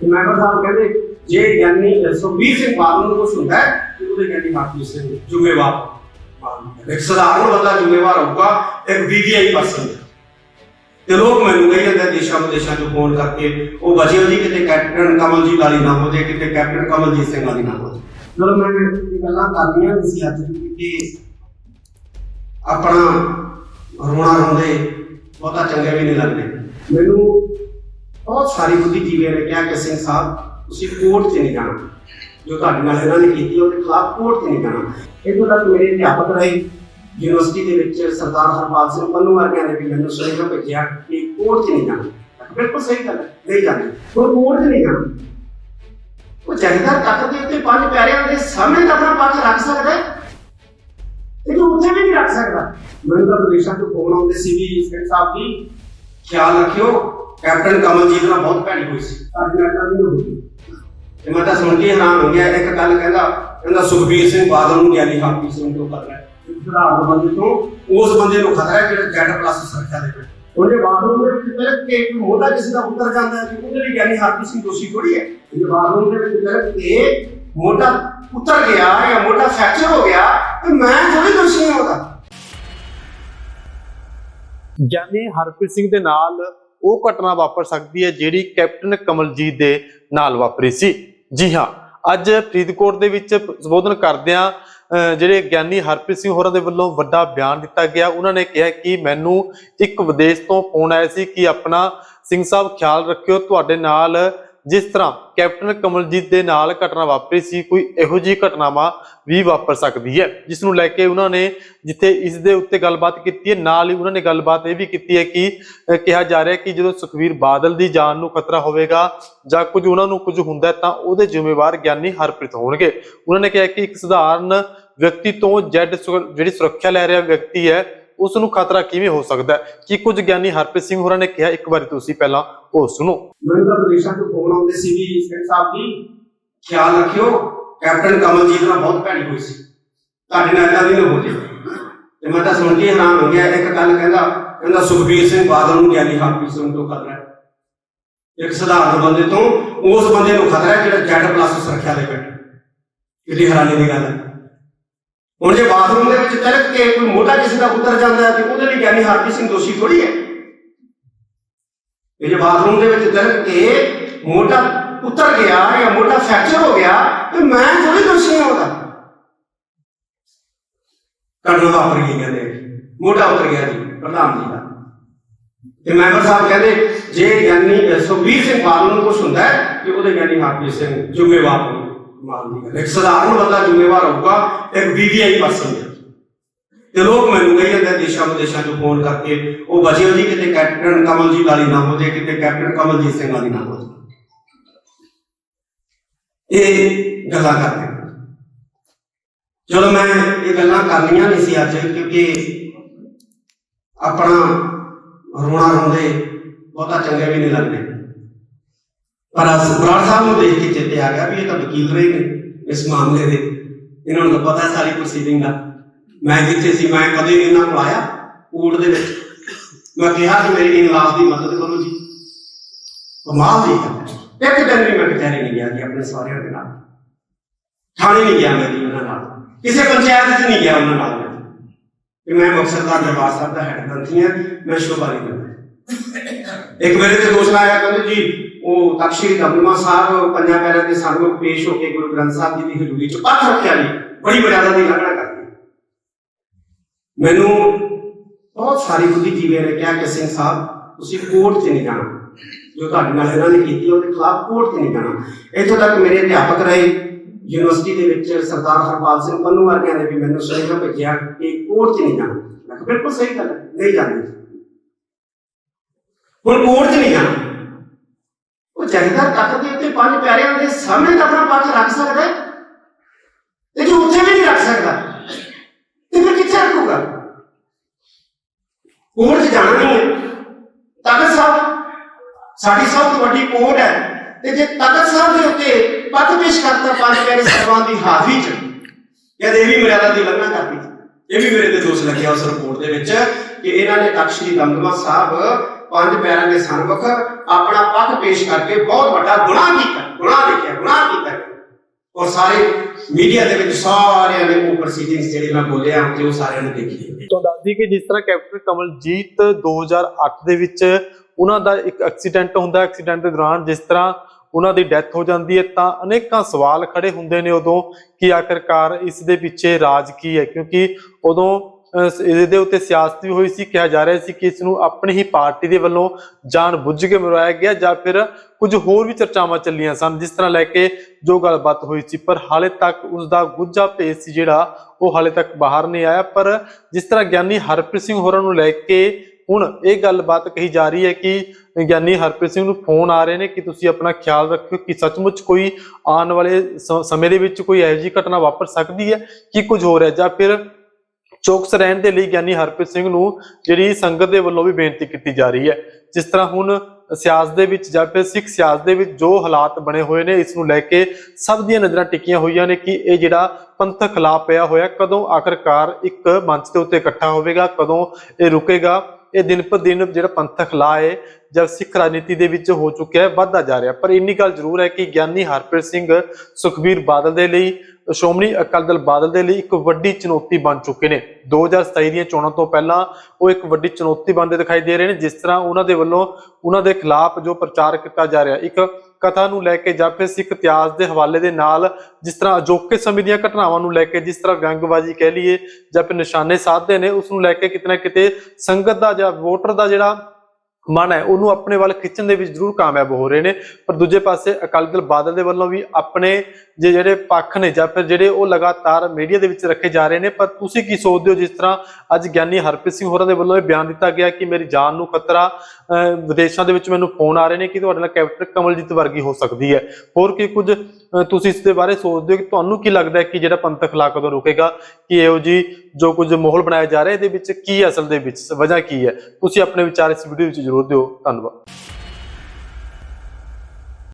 ਤੇ ਮੈਂਬਰ ਸਾਹਿਬ ਕਹਿੰਦੇ ਜੇ ਗਿਆਨੀ ਸੁਖਬੀਰ ਸਿੰਘ ਬਾਦਲ ਨੂੰ ਕੁਝ ਹੁੰਦਾ ਹੈ, ਤੇ ਉਹਦੇ ਗਿਆਨੀ ਹਰਪ੍ਰੀਤ ਸਿੰਘ ਜ਼ਿੰਮੇਵਾਰ ਇੱਕ ਸਧਾਰਨ ਬੰਦਾ ਜ਼ਿੰਮੇਵਾਰ ਹੋਊਗਾ, ਇੱਕ ਵੀਵੀਆਈ ਪਰਸਨ ਤੇ ਲੋਕ ਮੈਨੂੰ ਕਹੀ ਜਾਂਦੇ ਦੇਸ਼ਾਂ ਵਿਦੇਸ਼ਾਂ ਤੋਂ ਫੋਨ ਕਰਕੇ, ਉਹ ਬਚਿਓ ਜੀ ਕਿਤੇ ਕੈਪਟਨ ਕਮਲਜੀਤ ਵਾਲੀ ਨਾ ਹੋ ਜਾਏ, ਕਿਤੇ ਕੈਪਟਨ ਕਮਲਜੀਤ ਸਿੰਘ ਵਾਲੀ ਨਾ ਹੋ ਜਾਏ। ਚਲੋ ਮੈਂ ਇਹ ਗੱਲਾਂ ਕਰਨੀਆਂ ਨਹੀਂ ਸੀ ਅੱਜ ਕਿ ਆਪਣਾ ਰੋਣਾ ਰੋਂਦੇ ਬਹੁਤਾ ਚੰਗੇ ਵੀ ਨਹੀਂ ਲੱਗਦੇ। ਮੈਨੂੰ ਬਹੁਤ ਸਾਰੀ ਬੁੱਧੀਜੀਵੀਆਂ ਨੇ ਕਿਹਾ ਕਿ ਸਿੰਘ ਸਾਹਿਬ, ਤੁਸੀਂ ਕੋਰਟ 'ਚ ਨਹੀਂ ਜਾਣਾ। ਜੋ ਤੁਹਾਡੇ ਨਾਲ ਇਹਨਾਂ ਨੇ ਕੀਤੀ ਉਹਦੇ ਖਿਲਾਫ ਕੋਰਟ 'ਚ ਨਹੀਂ ਜਾਣਾ। ਇੱਥੋਂ ਤੱਕ ਮੇਰੇ ਅਧਿਆਪਕ ਰਹੇ, ਯੂਨੀਵਰਸਿਟੀ ਦੇ ਵਿੱਚ ਸਰਦਾਰ ਹਰਪਾਲ ਸਿੰਘ ਪੰਨੂ ਵਰਗਿਆਂ ਨੇ ਵੀ ਮੈਨੂੰ ਸੁਨੇਹਾ ਭੇਜਿਆ ਕਿ ਕੋਰਟ 'ਚ ਨਹੀਂ ਜਾਣਾ। ਬਿਲਕੁਲ ਸਹੀ ਗੱਲ ਨਹੀਂ ਜਾਣਾ। ਉਹ ਕੋਰਟ 'ਚ ਨਹੀਂ ਜਾਣਾ। ਉਹ ਜਹਦਾਰ ਤਖਤ ਦੇ ਉੱਤੇ ਪੰਜ ਪਿਆਰਿਆਂ ਦੇ ਸਾਹਮਣੇ ਆਪਣਾ ਪੱਖ ਰੱਖ ਸਕਦਾ ਹੈ। ਇਹ ਉੱਥੇ ਵੀ ਨਹੀਂ ਰੱਖ ਸਕਦਾ। ਮੈਨੂੰ ਤਾਂ ਵਿਦੇਸ਼ਾਂ ਤੋਂ ਫੋਨ ਆਉਂਦੇ ਸੀ ਵੀ, ਸਿੰਘ ਸਾਹਿਬ ਜੀ, ਖਿਆਲ ਰੱਖਿਓ। ਕੈਪਟਨ ਕਮਲਜੀਤ ਨਾਲ ਬਹੁਤ ਭੈੜੀ ਹੋਈ ਸੀ। ਅੱਜ ਤਾਂ ਨਹੀਂ ਹੋਈ ਤੇ ਮੈਂ ਤਾਂ ਸੁਣ ਕੇ ਹੈਰਾਨ ਹੋ ਗਿਆ। ਇੱਕ ਗੱਲ ਕਹਿੰਦਾ ਕਹਿੰਦਾ ਸੁਖਬੀਰ ਸਿੰਘ ਬਾਦਲ ਨੂੰ ਗਿਆਨੀ ਹਰਪ੍ਰੀਤ ਸਿੰਘ ਤੋਂ ਖਤਰਾ ਹੈ। ਸੁਧਾਰ ਬੰਦੇ ਤੋਂ? ਉਸ ਬੰਦੇ ਨੂੰ ਖਤਰਾ ਹੈ ਜਿਹੜਾ ਜੈਟ ਪਲੱਸ ਸੁਰੱਖਿਆ ਦੇ ਵਿੱਚ। ਉਹਦੇ ਬਾਥਰੂਮ ਦੇ ਵਿੱਚ ਫਿਰ ਕਿ ਇੱਕ ਮੋਢਾ ਕਿਸੇ ਦਾ ਉੱਤਰ ਜਾਂਦਾ ਹੈ। ਉਹਦੇ ਲਈ ਗਿਆਨੀ ਹਰਪ੍ਰੀਤ ਸਿੰਘ ਦੋਸ਼ੀ ਥੋੜੀ ਹੈ। ਜੇ ਬਾਥਰੂਮ ਦੇ ਵਿੱਚ ਫਿਰ ਕਿ ਮੋਢਾ ਉੱਤਰ ਗਿਆ ਜਾਂ ਮੋਢਾ ਫ੍ਰੈਕਚਰ ਹੋ ਗਿਆ ਤੇ ਮੈਂ ਥੋੜੀ ਦੋਸ਼ੀ ਹਾਂ ਉਹਦਾ। ਗਿਆਨੀ ਹਰਪ੍ਰੀਤ ਸਿੰਘ ਦੇ ਨਾਲ ਉਹ ਘਟਨਾ ਵਾਪਰ ਸਕਦੀ ਹੈ ਜਿਹੜੀ ਕੈਪਟਨ ਕਮਲਜੀਤ ਦੇ ਨਾਲ ਵਾਪਰੀ ਸੀ। ਜੀ ਹਾਂ ਅੱਜ ਫਰੀਦਕੋਟ ਦੇ ਵਿੱਚ ਸੰਬੋਧਨ ਕਰਦਿਆਂ ਅਹ, ਜਿਹੜੇ ਗਿਆਨੀ ਹਰਪ੍ਰੀਤ ਸਿੰਘ ਹੋਰਾਂ ਦੇ ਵੱਲੋਂ ਵੱਡਾ ਬਿਆਨ ਦਿੱਤਾ ਗਿਆ। ਉਹਨਾਂ ਨੇ ਕਿਹਾ ਕਿ ਮੈਨੂੰ ਇੱਕ ਵਿਦੇਸ਼ ਤੋਂ ਫੋਨ ਆਇਆ ਸੀ ਕਿ ਆਪਣਾ ਸਿੰਘ ਸਾਹਿਬ ਖਿਆਲ ਰੱਖਿਓ ਤੁਹਾਡੇ ਨਾਲ ਜਿਸ ਤਰ੍ਹਾਂ ਕੈਪਟਨ ਕਮਲਜੀਤ ਦੇ ਨਾਲ ਘਟਨਾ ਵਾਪਰੀ ਸੀ, ਕੋਈ ਇਹੋ ਜਿਹੀ ਘਟਨਾਵਾਂ ਵੀ ਵਾਪਰ ਸਕਦੀ ਹੈ ਜਿਸ ਨੂੰ ਲੈ ਕੇ ਉਹਨਾਂ ਨੇ ਜਿੱਥੇ ਇਸ ਦੇ ਉੱਤੇ ਗੱਲਬਾਤ ਕੀਤੀ ਹੈ, ਨਾਲ ਹੀ ਉਹਨਾਂ ਨੇ ਗੱਲਬਾਤ ਇਹ ਵੀ ਕੀਤੀ ਹੈ ਕਿ ਕਿਹਾ ਜਾ ਰਿਹਾ ਕਿ ਜਦੋਂ ਸੁਖਵੀਰ ਬਾਦਲ ਦੀ ਜਾਨ ਨੂੰ ਖਤਰਾ ਹੋਵੇਗਾ ਜਾਂ ਕੁਝ ਉਹਨਾਂ ਨੂੰ ਕੁਝ ਹੁੰਦਾ ਤਾਂ ਉਹਦੇ ਜ਼ਿੰਮੇਵਾਰ ਗਿਆਨੀ ਹਰਪ੍ਰੀਤ ਹੋਣਗੇ। ਉਹਨਾਂ ਨੇ ਕਿਹਾ ਕਿ ਇੱਕ ਸਧਾਰਨ ਵਿਅਕਤੀ ਤੋਂ ਜੈਡ ਜਿਹੜੀ ਸੁਰੱਖਿਆ ਲੈ ਰਿਹਾ ਵਿਅਕਤੀ ਹੈ ਉਸ ਨੂੰ ਖਤਰਾ ਕਿਵੇਂ ਹੋ ਸਕਦਾ ਹੈ? ਕਿ ਕੁਝ ਗਿਆਨੀ ਹਰਪ੍ਰੀਤ ਸਿੰਘ ਹੋਰਾਂ ਨੇ ਕਿਹਾ? ਇੱਕ ਵਾਰੀ ਤੁਸੀਂ ਪਹਿਲਾਂ ਉਹ ਸੁਣੋ। ਮੈਨੂੰ ਤਾਂ ਤੋਂ ਫੋਨ ਆਉਂਦੇ ਸੀ ਵੀ ਸਿੰਘ ਸਾਹਿਬ ਜੀ, ਖਿਆਲ ਰੱਖਿਓ, ਕੈਪਟਨ ਕਮਲਜੀਤ ਨਾਲ ਬਹੁਤ ਭੈੜੀ ਹੋਈ ਸੀ। ਤੁਹਾਡੇ ਨਾਲ ਇਦਾਂ ਦੀ ਨਾ ਹੋ ਜੇ ਤੇ ਮੈਂ ਤਾਂ ਸੁਣ ਕੇ ਹੈਰਾਨ ਹੋ ਗਿਆ। ਇੱਕ ਗੱਲ ਕਹਿੰਦਾ ਕਹਿੰਦਾ ਸੁਖਬੀਰ ਸਿੰਘ ਬਾਦਲ ਨੂੰ ਗਿਆਨੀ ਹਰਪ੍ਰੀਤ ਸਿੰਘ ਤੋਂ ਖਤਰਾ ਹੈ। ਇੱਕ ਸਧਾਰਨ ਬੰਦੇ ਤੋਂ, ਉਸ ਬੰਦੇ ਨੂੰ ਖਤਰਾ ਹੈ ਜਿਹੜਾ ਜੈਟ ਪਲੱਸ ਸੁਰੱਖਿਆ ਦੇ ਵਿੱਚ ਕਿੰਨੀ ਹੈਰਾਨੀ ਦੀ ਗੱਲ ਹੈ। ਹੁਣ ਜੇ ਬਾਥਰੂਮ ਦੇ ਵਿੱਚ ਤਿਲਕ ਕੇ ਕੋਈ ਮੋਢਾ ਕਿਸੇ ਦਾ ਉਤਰ ਜਾਂਦਾ ਤੇ ਉਹਦੇ ਲਈ ਗਿਆਨੀ ਹਰਪ੍ਰੀਤ ਸਿੰਘ ਦੋਸ਼ੀ ਥੋੜੀ ਹੈ। ਇਹ ਜੇ ਬਾਥਰੂਮ ਦੇ ਵਿੱਚ ਤਿਲਕ ਕੇ ਮੋਟਾ ਉਤਰ ਗਿਆ ਜਾਂ ਮੋਢਾ ਫ੍ਰੈਕਚਰ ਹੋ ਗਿਆ ਤੇ ਮੈਂ ਥੋੜੀ ਦੋਸ਼ੀ ਹਾਂ ਉਹਦਾ। ਕਰਨ ਵਾਪਰ ਗਈ ਕਹਿੰਦੇ? ਮੋਢਾ ਉਤਰ ਗਿਆ ਜੀ, ਪ੍ਰਧਾਨ ਜੀ ਦਾ। ਤੇ ਮੈਂਬਰ ਸਾਹਿਬ ਕਹਿੰਦੇ, ਜੇ ਗਿਆਨੀ ਸੁਖਬੀਰ ਸਿੰਘ ਬਾਦਲ ਨੂੰ ਕੁਝ ਹੁੰਦਾ ਹੈ ਕਿ ਉਹਦੇ ਗਿਆਨੀ ਹਰਪ੍ਰੀਤ ਸਿੰਘ ਜ਼ਿੰਮੇਵਾਰ ਹੋਣ ਮਾਨ ਇੱਕ ਸਧਾਰਨ ਬੰਦਾ ਜ਼ਿੰਮੇਵਾਰ ਹੋਊਗਾ, ਇੱਕ ਵੀਵੀਆਈ ਪਰਸਨ ਤੇ ਲੋਕ ਮੈਨੂੰ ਕਹੀ ਜਾਂਦੇ ਦੇਸ਼ਾਂ ਵਿਦੇਸ਼ਾਂ ਚੋਂ ਫੋਨ ਕਰਕੇ, ਉਹ ਬਚਿਓ ਜੀ, ਕਿਤੇ ਕੈਪਟਨ ਕਮਲਜੀਤ ਵਾਲੀ ਨਾ ਹੋ ਜਾਏ, ਕਿਤੇ ਕੈਪਟਨ ਕਮਲਜੀਤ ਸਿੰਘ ਵਾਲੀ ਨਾ ਹੋ ਜਾਏ। ਇਹ ਗੱਲਾਂ ਕਰਦੇ ਚਲੋ ਮੈਂ ਇਹ ਗੱਲਾਂ ਕਰਨੀਆਂ ਨਹੀਂ ਸੀ ਅੱਜ, ਕਿਉਂਕਿ ਆਪਣਾ ਰੋਣਾ ਰੋਂਦੇ ਬਹੁਤਾ ਚੰਗੇ ਵੀ ਨਹੀਂ ਲੱਗਦੇ। ਪਰ ਬਰਾੜ ਸਾਹਿਬ ਨੂੰ ਦੇਖ ਕੇ ਚੇਤੇ ਆ ਗਿਆ ਵੀ ਇਹ ਤਾਂ ਵਕੀਲ ਰਹੇ ਨੇ ਇਸ ਮਾਮਲੇ ਦੇ। ਇਹਨਾਂ ਨੂੰ ਤਾਂ ਪਤਾ ਸਾਰੀ ਪ੍ਰੋਸੀਡਿੰਗ ਦਾ। ਮੈਂ ਜਿੱਥੇ ਸੀ, ਮੈਂ ਕਦੇ ਨਹੀਂ ਇਹਨਾਂ ਕੋਲ ਆਇਆ ਕੋਰਟ ਦੇ ਵਿੱਚ। ਮੈਂ ਕਿਹਾ ਕਿ ਮੇਰੀ ਇਨਲਾਸ ਦੀ ਮਦਦ ਕਰੋ ਜੀ। ਕਮਾਲ ਦੀ ਗੱਲ ਇੱਕ ਦਿਨ ਵੀ ਮੈਂ ਕਚਹਿਰੀ ਨਹੀਂ ਗਿਆ ਜੀ ਆਪਣੇ ਸਹੁਰਿਆਂ ਦੇ ਨਾਲ। ਥਾਣੇ ਨਹੀਂ ਗਿਆ ਮੈਂ ਜੀ ਉਹਨਾਂ ਨਾਲ। ਕਿਸੇ ਪੰਚਾਇਤ 'ਚ ਨਹੀਂ ਗਿਆ ਉਹਨਾਂ ਨਾਲ ਮੈਂ। ਕਿ ਮੈਂ ਮੁਕਤਸਰ ਦਾ ਦਰਬਾਰ ਸਾਹਿਬ ਦਾ ਹੈਡ ਗ੍ਰੰਥੀ ਹਾਂ ਮੈਂ ਸ਼ੋਭਾ ਨਹੀਂ ਕਰਦਾ ਇੱਕ ਮੇਰੇ ਤੇ ਦੋਸ਼ ਲਾਇਆ ਕਹਿੰਦੇ ਜੀ, ਉਹ ਤਖਸ਼ੀ ਦਮਦਮਾ ਸਾਹਿਬ ਪੰਜਾਂ ਪੈਰਾਂ ਦੇ ਸਾਹਮਣੇ ਪੇਸ਼ ਹੋ ਕੇ ਗੁਰੂ ਗ੍ਰੰਥ ਸਾਹਿਬ ਜੀ ਦੀ ਹਜ਼ੂਰੀ 'ਚ ਪੱਥ ਰੱਖਿਆ ਜੀ, ਬੜੀ ਮਰਿਆਦਾ ਦੀ ਲਾਗਣਾ ਕਰਦੇ ਮੈਨੂੰ ਬਹੁਤ ਸਾਰੀ ਬੁੱਧੀਜੀਵੀਆਂ ਨੇ ਕਿਹਾ ਕਿ ਸਿੰਘ ਸਾਹਿਬ, ਤੁਸੀਂ ਕੋਰਟ 'ਚ ਨਹੀਂ ਜਾਣਾ। ਜੋ ਤੁਹਾਡੇ ਨਾਲ ਇਹਨਾਂ ਨੇ ਕੀਤੀ, ਉਹਦੇ ਖਿਲਾਫ ਕੋਰਟ 'ਚ ਨਹੀਂ ਜਾਣਾ। ਇੱਥੋਂ ਤੱਕ ਮੇਰੇ ਅਧਿਆਪਕ ਰਹੇ, ਯੂਨੀਵਰਸਿਟੀ ਦੇ ਵਿੱਚ ਸਰਦਾਰ ਹਰਪਾਲ ਸਿੰਘ ਪੰਨੂ ਵਰਗਿਆਂ ਨੇ ਵੀ ਮੈਨੂੰ ਸੁਨੇਹਾ ਭੇਜਿਆ ਕਿ ਕੋਰਟ 'ਚ ਨਹੀਂ ਜਾਣਾ। ਮੈਂ ਕਿਹਾ, ਬਿਲਕੁਲ ਸਹੀ ਗੱਲ ਹੈ, ਨਹੀਂ ਜਾਣਾ। ਹੁਣ ਕੋਰਟ 'ਚ ਨਹੀਂ ਜਾਣਾ ਉਹ ਜਹਦਾਰ ਤਖਤ ਦੇ ਉੱਤੇ ਪੰਜ ਪਿਆਰਿਆਂ ਦੇ ਸਾਹਮਣੇ ਤਾਂ ਆਪਣਾ ਪੱਖ ਰੱਖ ਸਕਦਾ ਹੈ। ਤੇ ਉੱਥੇ ਵੀ ਨਹੀਂ ਰੱਖ ਸਕਦਾ। ਤੇ ਫਿਰ ਕਿੱਥੇ ਰੱਖੂਗਾ? ਕੋਰਟ 'ਚ ਜਾਣਾ ਨਹੀਂ ਹੈ। ਤਖਤ ਸਾਹਿਬ, ਸਾਡੀ ਸਭ ਤੋਂ ਵੱਡੀ ਕੋਰਟ ਹੈ। ਤੇ ਜੇ ਤਖਤ ਸਾਹਿਬ ਦੇ ਉੱਤੇ ਪੱਖ ਪੇਸ਼ ਕਰਤਾ ਪੰਜ ਪਿਆਰੇ ਸਰਵਾਂ ਦੀ ਹਾਜ਼ਰੀ 'ਚ ਜਦ ਇਹ ਮਰਿਆਦਾ ਦੀ ਉਲੰਘਣਾ ਕਰਦੀ ਇਹ ਵੀ ਮੇਰੇ ਤੇ ਦੋਸ਼ ਲੱਗਿਆ ਉਸ ਰਿਪੋਰਟ ਦੇ ਵਿੱਚ ਕਿ ਇਹਨਾਂ ਨੇ ਤਖਤ ਸ੍ਰੀ ਦਮਦਮਾ ਸਾਹਿਬ ਪੰਜ ਪੈਰਾਂ ਦੇ ਸਨਮੁਖ ਆਪਣਾ ਪੱਖ ਪੇਸ਼ ਕਰਕੇ ਬਹੁਤ ਵੱਡਾ ਗੁਨਾਹ ਕੀਤਾ, ਗੁਨਾਹ ਲਿਖਿਆ ਗੁਨਾਹ ਕੀਤਾ। ਔਰ ਸਾਰੇ ਮੀਡੀਆ ਦੇ ਵਿੱਚ ਸਾਰਿਆਂ ਨੇ ਉਹ ਪ੍ਰੋਸੀਡਿੰਗਸ ਜਿਹੜੇ ਮੈਂ ਬੋਲਿਆ ਕਿ ਉਹ ਸਾਰਿਆਂ ਨੇ ਦੇਖੀ ਤੋਂ ਦੱਸਦੀ ਕਿ ਜਿਸ ਤਰ੍ਹਾਂ ਕੈਪਟਨ ਕਮਲਜੀਤ 2008 ਦੇ ਵਿੱਚ ਉਹਨਾਂ ਦਾ ਇੱਕ ਐਕਸੀਡੈਂਟ ਹੁੰਦਾ, ਐਕਸੀਡੈਂਟ ਦੇ ਦੌਰਾਨ ਜਿਸ ਤਰ੍ਹਾਂ ਉਹਨਾਂ ਦੀ ਡੈਥ ਹੋ ਜਾਂਦੀ ਹੈ, ਤਾਂ ਅਨੇਕਾਂ ਸਵਾਲ ਖੜੇ ਹੁੰਦੇ ਨੇ ਉਦੋਂ ਕਿ ਆਖਰਕਾਰ ਇਸ ਦੇ ਪਿੱਛੇ ਰਾਜ ਕੀ ਹੈ? ਕਿਉਂਕਿ ਉਦੋਂ ਇਹਦੇ ਉੱਤੇ ਸਿਆਸਤ ਵੀ ਹੋਈ ਸੀ, ਕਿਹਾ ਜਾ ਰਿਹਾ ਸੀ ਕਿ ਇਸ ਨੂੰ ਆਪਣੀ ਹੀ ਪਾਰਟੀ ਦੇ ਵੱਲੋਂ ਜਾਣ ਬੁੱਝ ਕੇ ਮਰਵਾਇਆ ਗਿਆ ਜਾਂ ਫਿਰ ਕੁਝ ਹੋਰ ਵੀ ਚਰਚਾਵਾਂ ਚੱਲੀਆਂ ਸਨ, ਜਿਸ ਤਰ੍ਹਾਂ ਲੈ ਕੇ ਜੋ ਗੱਲਬਾਤ ਹੋਈ ਸੀ। ਪਰ ਹਾਲੇ ਤੱਕ ਉਸ ਦਾ ਗੁੱਝਾ ਭੇਸ ਸੀ ਜਿਹੜਾ, ਉਹ ਹਾਲੇ ਤੱਕ ਬਾਹਰ ਨਹੀਂ ਆਇਆ। ਪਰ ਜਿਸ ਤਰ੍ਹਾਂ ਗਿਆਨੀ ਹਰਪ੍ਰੀਤ ਸਿੰਘ ਹੋਰਾਂ ਨੂੰ ਲੈ ਕੇ ਹੁਣ ਇਹ ਗੱਲਬਾਤ ਕਹੀ ਜਾ ਰਹੀ ਹੈ ਕਿ ਗਿਆਨੀ ਹਰਪ੍ਰੀਤ ਸਿੰਘ ਨੂੰ ਫੋਨ ਆ ਰਹੇ ਨੇ ਕਿ ਤੁਸੀਂ ਆਪਣਾ ਖਿਆਲ ਰੱਖਿਓ ਕਿ ਸੱਚਮੁੱਚ ਕੋਈ ਆਉਣ ਵਾਲੇ ਸ- ਸਮੇਂ ਦੇ ਵਿੱਚ ਕੋਈ ਇਹੋ ਜਿਹੀ ਘਟਨਾ ਵਾਪਰ ਸਕਦੀ ਹੈ, ਕਿ ਕੁਝ ਹੋ ਰਿਹਾ ਜਾਂ ਫਿਰ ਚੌਕਸ ਰਹਿਣ ਦੇ ਲਈ ਗਿਆਨੀ ਹਰਪ੍ਰੀਤ ਸਿੰਘ ਨੂੰ ਜਿਹੜੀ ਸੰਗਤ ਦੇ ਵੱਲੋਂ ਵੀ ਬੇਨਤੀ ਕੀਤੀ ਜਾ ਰਹੀ ਹੈ। ਜਿਸ ਤਰ੍ਹਾਂ ਹੁਣ ਸਿਆਸਤ ਦੇ ਵਿੱਚ ਜਾਂ ਫਿਰ ਸਿੱਖ ਸਿਆਸਤ ਦੇ ਵਿੱਚ ਜੋ ਹਾਲਾਤ ਬਣੇ ਹੋਏ ਨੇ, ਇਸ ਨੂੰ ਲੈ ਕੇ ਸਭ ਦੀਆਂ ਨਜ਼ਰਾਂ ਟਿਕੀਆਂ ਹੋਈਆਂ ਨੇ ਕਿ ਇਹ ਜਿਹੜਾ ਪੰਥਕ ਖਿਲਾਫ ਪਿਆ ਹੋਇਆ, ਕਦੋਂ ਆਖਰਕਾਰ ਇੱਕ ਮੰਚ ਦੇ ਉੱਤੇ ਇਕੱਠਾ ਹੋਵੇਗਾ, ਕਦੋਂ ਇਹ ਰੁਕੇਗਾ। ਇਹ ਦਿਨ ਪਰ ਦਿਨ ਜਿਹੜਾ ਪੰਥਕ ਲਾ ਹੈ, ਜਦ ਸਿੱਖ ਰਾਜਨੀਤੀ ਦੇ ਵਿੱਚ ਹੋ ਚੁੱਕਿਆ ਹੈ, ਵੱਧਦਾ ਜਾ ਰਿਹਾ। ਪਰ ਇੰਨੀ ਗੱਲ ਜ਼ਰੂਰ ਹੈ ਕਿ ਗਿਆਨੀ ਹਰਪ੍ਰੀਤ ਸਿੰਘ ਸੁਖਬੀਰ ਬਾਦਲ ਦੇ ਲਈ, ਸ਼੍ਰੋਮਣੀ ਅਕਾਲੀ ਦਲ ਬਾਦਲ ਦੇ ਲਈ ਇੱਕ ਵੱਡੀ ਚੁਣੌਤੀ ਬਣ ਚੁੱਕੇ ਨੇ। 2027 ਦੀਆਂ ਚੋਣਾਂ ਤੋਂ ਪਹਿਲਾਂ ਉਹ ਇੱਕ ਵੱਡੀ ਚੁਣੌਤੀ ਬਣਦੇ ਦਿਖਾਈ ਦੇ ਰਹੇ ਨੇ, ਜਿਸ ਤਰ੍ਹਾਂ ਉਹਨਾਂ ਦੇ ਵੱਲੋਂ ਉਹਨਾਂ ਦੇ ਖਿਲਾਫ ਜੋ ਪ੍ਰਚਾਰ ਕੀਤਾ ਜਾ ਰਿਹਾ, ਇੱਕ ਕਥਾ ਨੂੰ ਲੈ ਕੇ ਜਾਂ ਫਿਰ ਸਿੱਖ ਇਤਿਹਾਸ ਦੇ ਹਵਾਲੇ ਦੇ ਨਾਲ ਜਿਸ ਤਰ੍ਹਾਂ ਅਜੋਕੇ ਸਮੇਂ ਦੀਆਂ ਘਟਨਾਵਾਂ ਨੂੰ ਲੈ ਕੇ ਜਿਸ ਤਰ੍ਹਾਂ ਵਿਅੰਗਬਾਜ਼ੀ ਕਹਿ ਲਈਏ ਜਾਂ ਫਿਰ ਨਿਸ਼ਾਨੇ ਸਾਧਦੇ ਨੇ, ਉਸ ਨੂੰ ਲੈ ਕੇ ਕਿਤੇ ਨਾ ਕਿਤੇ ਸੰਗਤ ਦਾ ਜਾਂ ਵੋਟਰ ਦਾ ਜਿਹੜਾ ਮਨ ਹੈ ਉਹਨੂੰ ਆਪਣੇ ਵੱਲ ਖਿੱਚਣ ਦੇ ਵਿੱਚ ਜ਼ਰੂਰ ਕਾਮਯਾਬ ਹੋ ਰਹੇ ਨੇ। ਪਰ ਦੂਜੇ ਪਾਸੇ ਅਕਾਲੀ ਦਲ ਬਾਦਲ ਦੇ ਵੱਲੋਂ ਵੀ ਆਪਣੇ ਜੇ ਜਿਹੜੇ ਪੱਖ ਨੇ ਜਾਂ ਫਿਰ ਜਿਹੜੇ ਉਹ ਲਗਾਤਾਰ ਮੀਡੀਆ ਦੇ ਵਿੱਚ ਰੱਖੇ ਜਾ ਰਹੇ ਨੇ ਪਰ ਤੁਸੀਂ ਕੀ ਸੋਚਦੇ ਹੋ ਜਿਸ ਤਰ੍ਹਾਂ ਅੱਜ ਗਿਆਨੀ ਹਰਪ੍ਰੀਤ ਸਿੰਘ ਹੋਰਾਂ ਦੇ ਵੱਲੋਂ ਇਹ ਬਿਆਨ ਦਿੱਤਾ ਗਿਆ ਕਿ ਮੇਰੀ ਜਾਨ ਨੂੰ ਖਤਰਾ ਅਹ, ਵਿਦੇਸ਼ਾਂ ਦੇ ਵਿੱਚ ਮੈਨੂੰ ਫੋਨ ਆ ਰਹੇ ਨੇ ਕਿ ਤੁਹਾਡੇ ਨਾਲ ਕੈਪਟਨ ਕਮਲਜੀਤ ਵਰਗੀ ਹੋ ਸਕਦੀ ਹੈ। ਹੋਰ ਕੀ ਕੁਝ ਤੁਸੀਂ ਇਸ ਦੇ ਬਾਰੇ ਸੋਚਦੇ ਹੋ ਕਿ ਤੁਹਾਨੂੰ ਕੀ ਲੱਗਦਾ ਹੈ ਕਿ ਜਿਹੜਾ ਪੰਥਕ ਖਿਲਾਫ ਕਦੋਂ ਰੁਕੇਗਾ ਕਿ ਇਹੋ ਜੀ ਜੋ ਕੁਝ ਮਾਹੌਲ ਬਣਾਇਆ ਜਾ ਰਿਹਾ ਇਹਦੇ ਵਿੱਚ ਕੀ ਅਸਲ ਦੇ ਵਿੱਚ ਵਜ੍ਹਾ ਕੀ ਹੈ? ਤੁਸੀਂ ਆਪਣੇ ਵਿਚਾਰ ਇਸ ਵੀਡੀਓ ਵਿੱਚ ਜ਼ਰੂਰ ਦਿਓ ਧੰਨਵਾਦ।